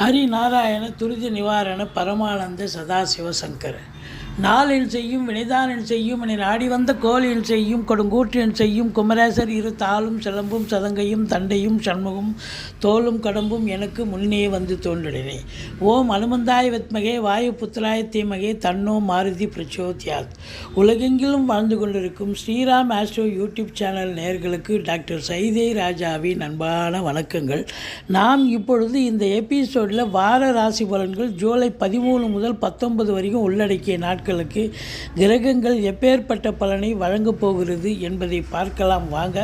ஹரிநாராயண துரித நிவாரண பரமானந்த சதாசிவசங்கர நாளின் செய்யும் வினைதானில் செய்யும் என ஆடி வந்த கோழியில் செய்யும் கொடுங்கூற்றின் செய்யும் குமரேசர் இரு தாளும் சிலம்பும் சதங்கையும் தண்டையும் சண்முகம் தோலும் கடம்பும் எனக்கு முன்னே வந்து தோன்றினே. ஓம் அனுமந்தாய் வெத்மகே வாயு புத்திராய தீமகே தன்னோ மாருதி பிரச்சோத்யாத். உலகெங்கிலும் வாழ்ந்து கொண்டிருக்கும் ஸ்ரீராம் ஆஸ்ட்ரோ யூடியூப் சேனல் நேர்களுக்கு டாக்டர் சைதே ராஜாவின் அன்பான வணக்கங்கள். நாம் இப்பொழுது இந்த எபிசோடில் வார ராசி பலன்கள் ஜூலை பதிமூணு முதல் பத்தொன்பது வரைக்கும் உள்ளடக்கிய நாட்களுக்கு கிரகங்கள் எப்பேற்பட்ட பலனை வழங்கப் போகிறது என்பதை பார்க்கலாம் வாங்க.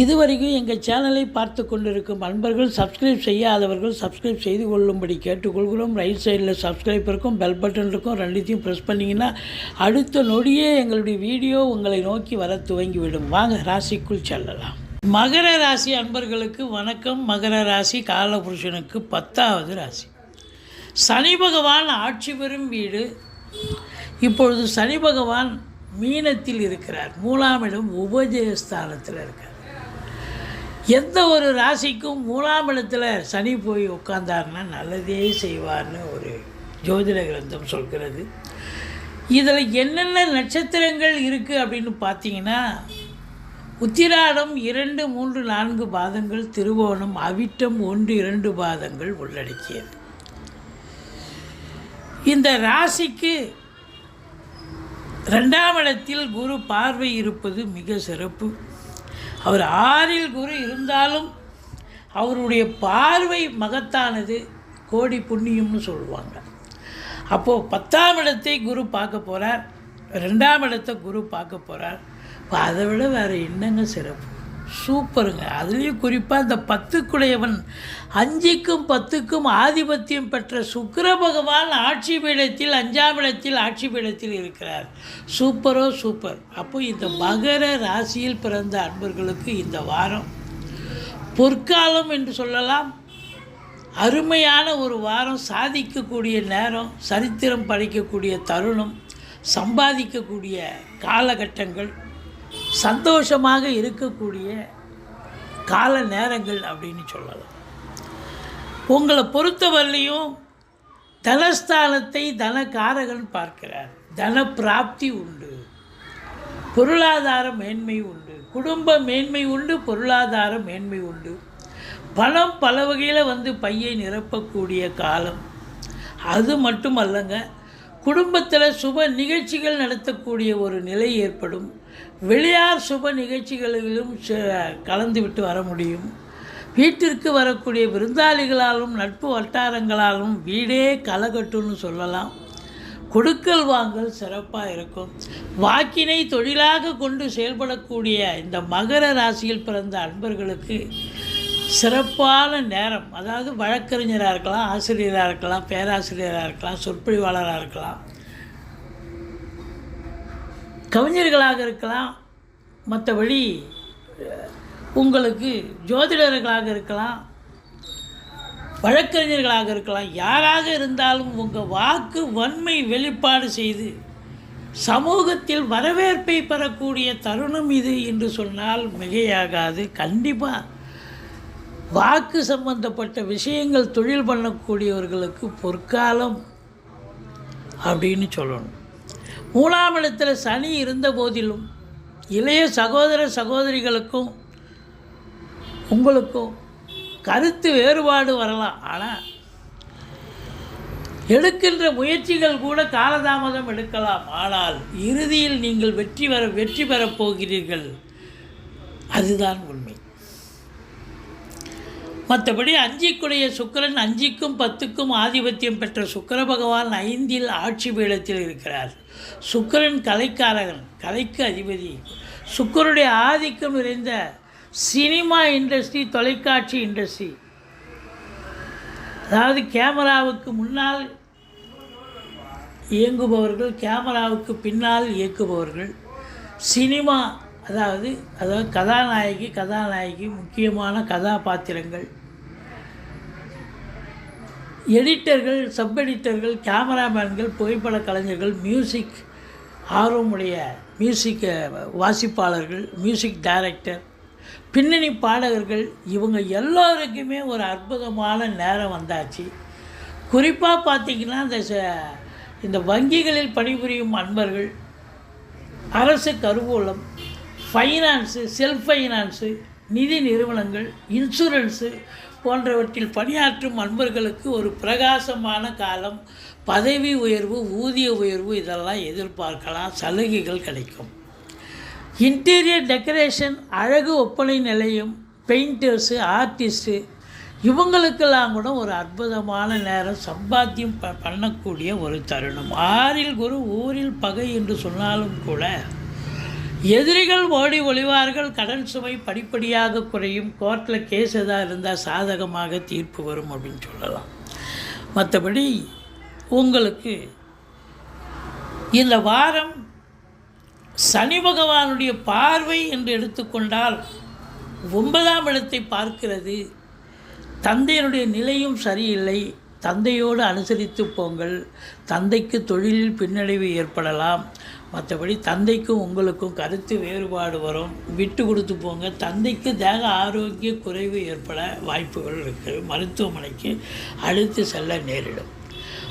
இதுவரைக்கும் எங்கள் சேனலை பார்த்து கொண்டிருக்கும் அன்பர்கள் சப்ஸ்கிரைப் செய்யாதவர்கள் சப்ஸ்கிரைப் செய்து கொள்ளும்படி கேட்டுக்கொள்கிறோம். ரைட் சைடில் சப்ஸ்கிரைப் இருக்கும் பெல் பட்டன் இருக்கும் ரெண்டுத்தையும் ப்ரெஸ் பண்ணிங்கன்னா அடுத்த நொடியே எங்களுடைய வீடியோ உங்களை நோக்கி வர துவங்கிவிடும். வாங்க ராசிக்குள் செல்லலாம். மகர ராசி அன்பர்களுக்கு வணக்கம். மகர ராசி காலபுருஷனுக்கு பத்தாவது ராசி. சனி பகவான் ஆட்சி பெறும் வீடு. இப்பொழுது சனி பகவான் மீனத்தில் இருக்கிறார். மூலாம் இடம் உபஜயஸ்தானத்தில் இருக்கார். எந்த ஒரு ராசிக்கும் மூலாம் இடத்துல சனி போய் உட்கார்ந்தார்னா நல்லதே செய்வார்னு ஒரு ஜோதிட கிரந்தம் சொல்கிறது. இதில் என்னென்ன நட்சத்திரங்கள் இருக்குது அப்படின்னு பார்த்தீங்கன்னா உத்திராடம் இரண்டு மூன்று நான்கு பாதங்கள் திருவோணம் அவிட்டம் ஒன்று இரண்டு பாதங்கள் உள்ளடக்கியது. இந்த ராசிக்கு ரெண்டாம் இடத்தில் குரு பார்வை இருப்பது மிக சிறப்பு. அவர் ஆறில் குரு இருந்தாலும் அவருடைய பார்வை மகத்தானது கோடி புண்ணியம்னு சொல்லுவாங்க. அப்போது பத்தாம் இடத்தை குரு பார்க்க போகிறார் ரெண்டாம் இடத்தை குரு பார்க்க போகிறார் அதை விட வேறு என்னங்க சிறப்பு? சூப்பருங்க. அதுலேயும் குறிப்பாக இந்த பத்துக்குடையவன் அஞ்சுக்கும் பத்துக்கும் ஆதிபத்தியம் பெற்ற சுக்கர பகவான் ஆட்சி பீடத்தில் அஞ்சாம் இடத்தில் ஆட்சி பீடத்தில் இருக்கிறார். சூப்பரோ சூப்பர். அப்போ இந்த மகர ராசியில் பிறந்த அன்பர்களுக்கு இந்த வாரம் பொற்காலம் என்று சொல்லலாம். அருமையான ஒரு வாரம். சாதிக்கக்கூடிய நேரம் சரித்திரம் படைக்கக்கூடிய தருணம் சம்பாதிக்கக்கூடிய காலகட்டங்கள். சந்தோஷமாக இருக்கக்கூடிய கால நேரங்கள் அப்படின்னு சொல்லலாம். உங்களை பொறுத்தவரையிலையும் தனஸ்தானத்தை தனக்காரகன் பார்க்கிறார். தன பிராப்தி உண்டு. பொருளாதார மேன்மை உண்டு. குடும்ப மேன்மை உண்டு பொருளாதார மேன்மை உண்டு. பணம் பல வகையில் வந்து பையை நிரப்பக்கூடிய காலம். அது மட்டும் அல்லங்க குடும்பத்தில் சுப நிகழ்ச்சிகள் நடத்தக்கூடிய ஒரு நிலை ஏற்படும். வெளியார் சுப நிகழ்ச்சிகளிலும் ச- கலந்துவிட்டு வர முடியும். வீட்டிற்கு வரக்கூடிய விருந்தாளிகளாலும் நட்பு வட்டாரங்களாலும் வீடே கலகட்டும்னு சொல்லலாம். கொடுக்கல் வாங்கல் சிறப்பாக இருக்கும். வாக்கினை தொழிலாக கொண்டு செயல்படக்கூடிய இந்த மகர ராசியில் பிறந்த அன்பர்களுக்கு சிறப்பான நேரம். அதாவது வழக்கறிஞராக இருக்கலாம் ஆசிரியராக இருக்கலாம் பேராசிரியராக இருக்கலாம் சொற்பொழிவாளராக இருக்கலாம். கவிஞர்களாக இருக்கலாம் மற்றபடி உங்களுக்கு ஜோதிடர்களாக இருக்கலாம் வழக்கறிஞர்களாக இருக்கலாம் யாராக இருந்தாலும் உங்கள் வாக்கு வன்மை வெளிப்பாடு செய்து சமூகத்தில் வரவேற்பை பெறக்கூடிய தருணம் இது என்று சொன்னால் மிகையாகாது. கண்டிப்பாக வாக்கு சம்பந்தப்பட்ட விஷயங்கள் தொழில் பண்ணக்கூடியவர்களுக்கு பொற்காலம் அப்படின்னு சொல்லணும். மூணாம் இடத்துல சனி இருந்த போதிலும் இளைய சகோதர சகோதரிகளுக்கும் உங்களுக்கும் கருத்து வேறுபாடு வரலாம். ஆனால் எடுக்கின்ற முயற்சிகள் கூட காலதாமதம் எடுக்கலாம். ஆனால் இறுதியில் நீங்கள் வெற்றி பெற வெற்றி பெறப் போகிறீர்கள். அதுதான் உண்மை. மற்றபடி அஞ்சிக்குடைய சுக்கிரன் அஞ்சிக்கும் பத்துக்கும் ஆதிபத்தியம் பெற்ற சுக்கர பகவான் ஐந்தில் ஆட்சி பீடத்தில் இருக்கிறார். சுக்கரன் கலைக்காரகன் கலைக்கு அதிபதி. சுக்கருடைய ஆதிக்கம் நிறைந்த சினிமா இண்டஸ்ட்ரி தொலைக்காட்சி இண்டஸ்ட்ரி. அதாவது கேமராவுக்கு முன்னால் இயங்குபவர்கள் கேமராவுக்கு பின்னால் இயக்குபவர்கள். சினிமா அதாவது அதாவது கதாநாயகி கதாநாயகி முக்கியமான கதாபாத்திரங்கள். எடிட்டர்கள் சப் எடிட்டர்கள் கேமராமேன்கள் புகைப்பட கலைஞர்கள் மியூசிக் ஆர்வமுடைய மியூசிக் வாசிப்பாளர்கள் மியூசிக் டைரக்டர் பின்னணி பாடகர்கள் இவங்க எல்லோருக்குமே ஒரு அற்புதமான நேரம் வந்தாச்சு. குறிப்பாக பார்த்திங்கன்னா இந்த ச- இந்த வங்கிகளில் பணிபுரியும் அன்பர்கள் அரசு கருவூலம் ஃபைனான்ஸு செல்ஃப் ஃபைனான்ஸு நிதி நிறுவனங்கள் இன்சூரன்ஸு போன்றவற்றில் பணியாற்றும் அன்பர்களுக்கு ஒரு பிரகாசமான காலம் பதவி உயர்வு ஊதிய உயர்வு இதெல்லாம் எதிர்பார்க்கலாம் சலுகைகள் கிடைக்கும். இன்டீரியர் டெக்கரேஷன் அழகு ஒப்பனை நிலையம் பெயிண்டர்ஸு ஆர்டிஸ்ட்டு இவங்களுக்கெல்லாம் கூட ஒரு அற்புதமான நேரம் சம்பாத்தியம் ப பண்ணக்கூடிய ஒரு தருணம். ஆறில் குரு ஊரில் பகை என்று சொன்னாலும் கூட எதிரிகள் ஓடி ஒளிவார்கள் கடன் சுமை படிப்படியாக குறையும் கோர்ட்டில் கேஸ் எதாக இருந்தால் சாதகமாக தீர்ப்பு வரும் அப்படின்னு சொல்லலாம். மற்றபடி உங்களுக்கு இந்த வாரம் சனி பகவானுடைய பார்வை என்று எடுத்துக்கொண்டால் ஒன்பதாம் இடத்தை பார்க்கிறது. தந்தையினுடைய நிலையும் சரியில்லை. தந்தையோடு அனுசரித்து போங்கள். தந்தைக்கு தொழிலில் பின்னடைவு ஏற்படலாம். மற்றபடி தந்தைக்கும் உங்களுக்கும் கருத்து வேறுபாடு வரும். விட்டு கொடுத்து போங்க. தந்தைக்கு தேக ஆரோக்கிய குறைவு ஏற்பட வாய்ப்புகள் இருக்குது மருத்துவமனைக்கு அடுத்து செல்ல நேரிடும்.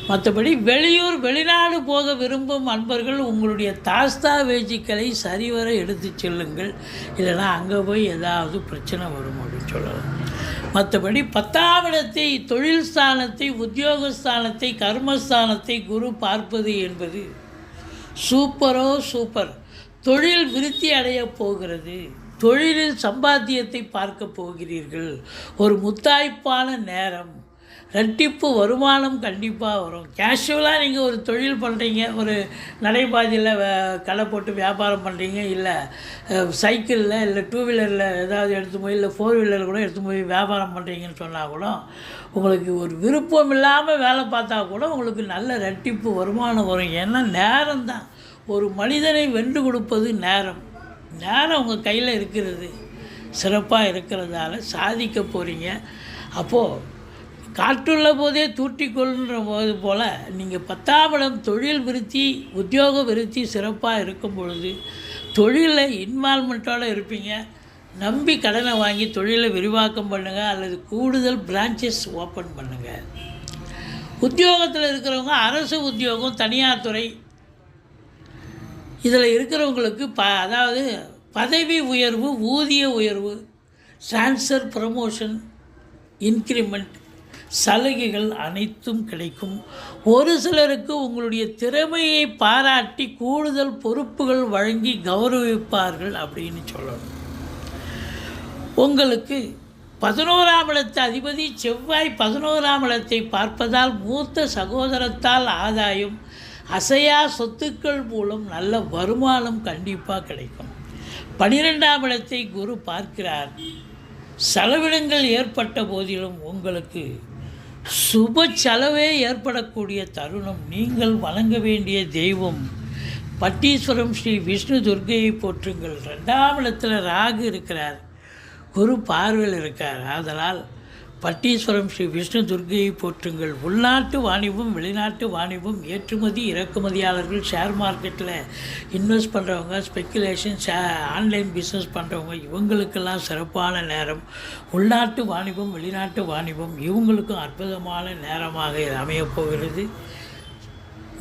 மற்றபடி வெளியூர் வெளிநாடு போக விரும்பும் அன்பர்கள் உங்களுடைய தாஸ்தா வேஜிக்களை சரிவர எடுத்து செல்லுங்கள். இல்லைனா அங்கே போய் ஏதாவது பிரச்சனை வரும் அப்படின்னு சொல்லலாம். மற்றபடி பத்தாம் இடத்தை தொழில் ஸ்தானத்தை உத்தியோகஸ்தானத்தை கர்மஸ்தானத்தை குரு பார்ப்பது என்பது சூப்பரோ சூப்பர். தொழில் விருத்தி அடையப் போகிறது. தொழிலில் சம்பாத்தியத்தை பார்க்க போகிறீர்கள். ஒரு முத்தாய்ப்பான நேரம். ரெட்டிப்பு வருமானம் கண்டிப்பாக வரும். கேஷுவலாக நீங்கள் ஒரு தொழில் பண்ணுறீங்க ஒரு நடைபாதையில் கடை போட்டு வியாபாரம் பண்ணுறீங்க இல்லை சைக்கிளில் இல்லை டூ வீலரில் ஏதாவது எடுத்து போய் இல்லை ஃபோர் வீலர் கூட எடுத்து போய் வியாபாரம் பண்ணுறீங்கன்னு சொன்னால் கூட உங்களுக்கு ஒரு விருப்பம் இல்லாமல் வேலை பார்த்தா கூட உங்களுக்கு நல்ல ரெட்டிப்பு வருமானம் வரும். ஏன்னா நேரம் தான் ஒரு மனிதனை வென்று கொடுப்பது நேரம். நேரம் உங்கள் கையில் இருக்கிறது. சிறப்பாக இருக்கிறதால சாதிக்க போகிறீங்க அப்போது காற்றுள்ள போதே தூட்டிக்கொள்ன்ற போது போல் நீங்கள் பத்தாம் இடம் தொழில் விருத்தி உத்தியோக விருத்தி சிறப்பாக இருக்கும் பொழுது தொழிலில் இன்வால்மெண்ட்டோடு இருப்பீங்க. நம்பி கடனை வாங்கி தொழிலை விரிவாக்கம் பண்ணுங்கள் அல்லது கூடுதல் பிரான்ச்சஸ் ஓப்பன் பண்ணுங்கள் உத்தியோகத்தில் இருக்கிறவங்க அரசு உத்தியோகம் தனியார் துறை. இதில் இருக்கிறவங்களுக்கு ப அதாவது பதவி உயர்வு ஊதிய உயர்வு ட்ரான்ஸ்ஃபர் ப்ரமோஷன் இன்க்ரிமெண்ட் சலுகைகள் அனைத்தும் கிடைக்கும். ஒரு சிலருக்கு உங்களுடைய திறமையை பாராட்டி கூடுதல் பொறுப்புகள் வழங்கி கௌரவிப்பார்கள் அப்படின்னு சொல்லணும். உங்களுக்கு பதினோராம் இடத்து அதிபதி செவ்வாய் பதினோராம் இடத்தை பார்ப்பதால் மூத்த சகோதரத்தால் ஆதாயம் அசையா சொத்துக்கள் மூலம் நல்ல வருமானம் கண்டிப்பாக கிடைக்கும். பனிரெண்டாம் இடத்தை குரு பார்க்கிறார். செலவினங்கள் ஏற்பட்ட போதிலும் உங்களுக்கு சுப செலவே ஏற்படக்கூடிய தருணம். நீங்கள் வணங்க வேண்டிய தெய்வம். பட்டீஸ்வரம் ஸ்ரீ விஷ்ணு துர்கையை போற்றுங்கள். ரெண்டாம் இடத்துல ராகு இருக்கிறார். குரு பார்வையில் இருக்கார். ஆதலால் பட்டீஸ்வரம் ஸ்ரீ விஷ்ணு துர்க்கையை போற்றுங்கள். உள்நாட்டு வாணிபம் வெளிநாட்டு வாணிபம் ஏற்றுமதி இறக்குமதியாளர்கள் ஷேர் மார்க்கெட்டில் இன்வெஸ்ட் பண்ணுறவங்க ஸ்பெக்குலேஷன் ஷே ஆன்லைன் பிஸ்னஸ் பண்ணுறவங்க இவங்களுக்கெல்லாம் சிறப்பான நேரம். உள்நாட்டு வாணிபம் வெளிநாட்டு வாணிபம் இவங்களுக்கும் அற்புதமான நேரமாக இது அமையப் போகிறது.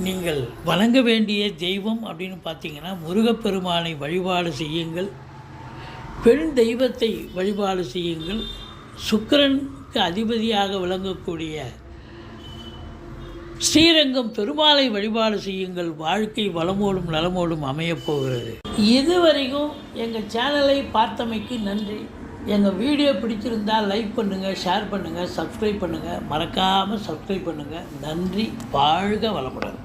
நீங்கள் வணங்க வேண்டிய தெய்வம் அப்படின்னு பார்த்தீங்கன்னா முருகப்பெருமானை வழிபாடு செய்யுங்கள். பெண் தெய்வத்தை வழிபாடு செய்யுங்கள். சுக்கரன் அதிபதியாக விளங்கக்கூடிய ஸ்ரீரங்கம் பெருமாளை வழிபாடு செய்யுங்கள். வாழ்க்கை வளமோடும் நலமோடும் அமையப் போகிறது. இதுவரைக்கும் எங்கள் சேனலை பார்த்தமைக்கு நன்றி. எங்கள் வீடியோ பிடிச்சிருந்தால் லைக் பண்ணுங்கள் ஷேர் பண்ணுங்கள் சப்ஸ்கிரைப் பண்ணுங்கள் மறக்காமல் சப்ஸ்கிரைப் பண்ணுங்கள் நன்றி. வாழ்க வளமுடன்.